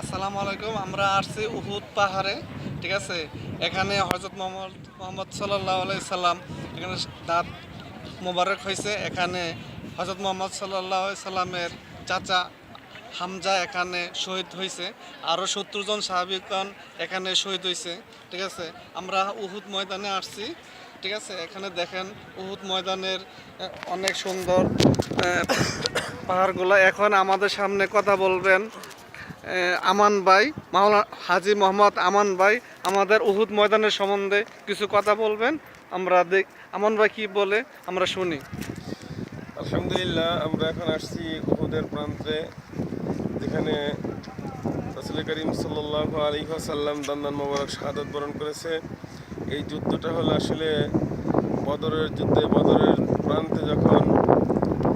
আসসালামু আলাইকুম, আমরা আসছি উহুদ পাহাড়ে, ঠিক আছে? এখানে হজরত মোহাম্মদ মোহাম্মদ সাল্লাহ সাল্লাম, এখানে দাঁত মোবারক হয়েছে। এখানে হজরত মোহাম্মদ সাল্লাহ সাল্লামের চাচা হামজা এখানে শহীদ হয়েছে আরও সত্তর জন সাহাবিকগণ এখানে শহীদ হয়েছে ঠিক আছে? আমরা উহুদ ময়দানে আসছি, ঠিক আছে? এখানে দেখেন উহুদ ময়দানের অনেক সুন্দর পাহাড়গুলো। এখন আমাদের সামনে কথা বলবেন আমান ভাই মাওলানা হাজি মোহাম্মদ আমান ভাই, আমাদের উহুদ ময়দানের সম্বন্ধে কিছু কথা বলবেন, আমরা দেখ, আমান ভাই কি বলে, আমরা শুনি। আলহামদুলিল্লাহ, আমরা এখন আসছি উহুদের প্রান্তে। যেখানে রাসুল করিম সাল্লাহ সাল্লাম দান্দান মোবারক শাহাদত বরণ করেছে। এই যুদ্ধটা হলো আসলে বদরের যুদ্ধে, বদরের প্রান্তে যখন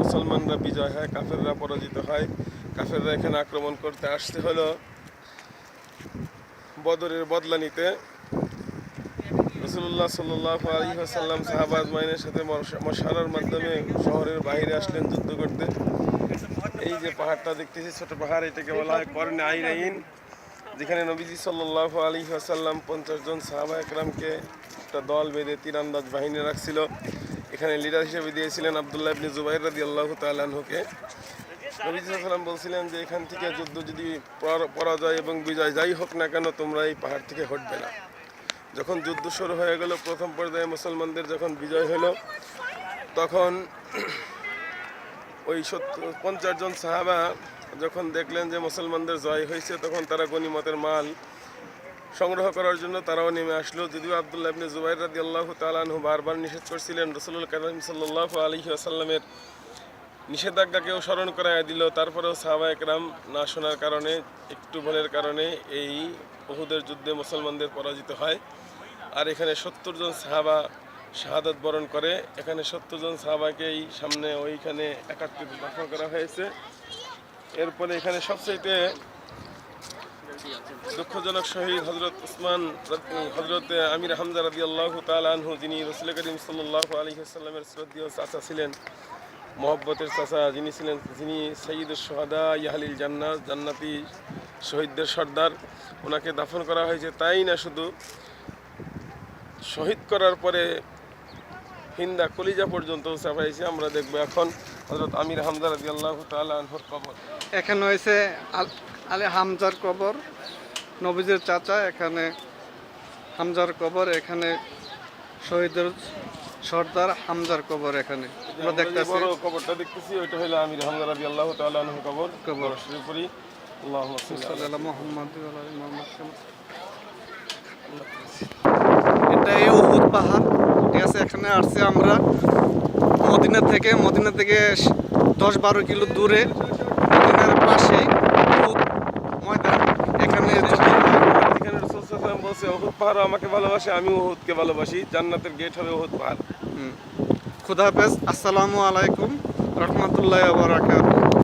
মুসলমানরা বিজয় হয়, কাফেররা পরাজিত হয়, কাফেররা এখানে আক্রমণ করতে আসতে হলো বদরের বদলা নিতে। রসুল্লাহ সাল্লাহ আলী সাল্লাম সাহাবাজ মাইনের সাথে মশারার মাধ্যমে শহরের বাইরে আসলেন যুদ্ধ করতে। এই যে পাহাড়টা দেখতেছি, ছোট পাহাড়, এটাকে বলা হয় কর্ণে আইরাইন যেখানে নবীজি সাল্লাহ আলী সাল্লাম পঞ্চাশ জন সাহাবা একরামকে একটা দল বেঁধে তীরান্দাজ বাহিনী রাখছিল। এখানে লিডার হিসেবে দিয়েছিলেন আবদুল্লাহ ইবনে জুবাইর রাদি আল্লাহ তালাহুকে নবীজি সাল্লাম বলছিলেন যে, এখান থেকে যুদ্ধ যদি পরা- পরাজয় এবং বিজয় যাই হোক না কেন, তোমরা এই পাহাড় থেকে হটবে না। যখন যুদ্ধ শুরু হয়ে গেল, প্রথম পর্যায়ে মুসলমানদের যখন বিজয় হলো, তখন ওই পঞ্চাশ জন সাহাবা যখন দেখলেন যে মুসলমানদের জয় হয়েছে, তখন তারা গনিমতের মাল সংগ্রহ করার জন্য তারাও নেমে আসলো। যদিও আবদুল্লাহ ইবনে জুবাইর রাদি আল্লাহ তালানহু বারবার নিষেধ করছিলেন রসুল করিম সাল্লাহ আলী আসাল্লামের নিষেধাজ্ঞাকেও স্মরণ করায় দিল। তারপরেও সাহাবা একরাম না শোনার কারণে, একটু ভুলের কারণে এই বহুদের যুদ্ধে মুসলমানদের পরাজিত হয়। আর এখানে সত্তর জন সাহাবা শাহাদত বরণ করে। এখানে সত্তর জন সাহাবাকেই সামনে ওইখানে একাত্রিত দাফন করা হয়েছে। এরপরে এখানে সবচাইতে দুঃখজনক শহীদ হজরত উসমান হজরত আমির হামজা রাদি আল্লাহ আনহু, যিনি রসুল করিম সাল্লাহ আলী সাল্লামের শ্রদ্ধীয় চাচা ছিলেন, মহব্বতের চাচা যিনি ছিলেন, যিনি সঈদুল সোহাদা ইয়াহালিল জান্নাত জান্নাতি শহীদদের সর্দার, ওনাকে দাফন করা হয়েছে। তাই না শুধু? শহীদ করার পরে হিন্দা কলিজা পর্যন্ত চাপাইছে আমরা দেখব এখন হজরত আমির হামজা রাদি আল্লাহ আনহুর কবর। এখানে হয়েছে আল- হামজার কবর নবীজের চাচা এখানে হামজার কবর এখানে শহীদের সর্দার হামজার কবর এখানে। আমরা দেখতেছি। বড় কবরটা দেখতেছি ওইটা হলো আমির হামজা রাদি আল্লাহ আনহুর কবর। কবর। শুরু করি আল্লাহ মুহাম্মাদ মুহাম্মাদ। এটা এই উহুদ পাহাড়। আছে এখানে আসছি আমরা মদিনা থেকে। মদিনা থেকে দশ বারো কিলো দূরে মদিনার পাশে ময়দান। এখানে বলছে ওহুদ পাহাড় আমাকে ভালোবাসে আমি ওহুদকে ভালোবাসি। জান্নাতের গেট হবে ওহুদ পাহাড়। খুদা হাফেজ আসসালামু আলাইকুম রহমতুল্লাহ বারাকাত।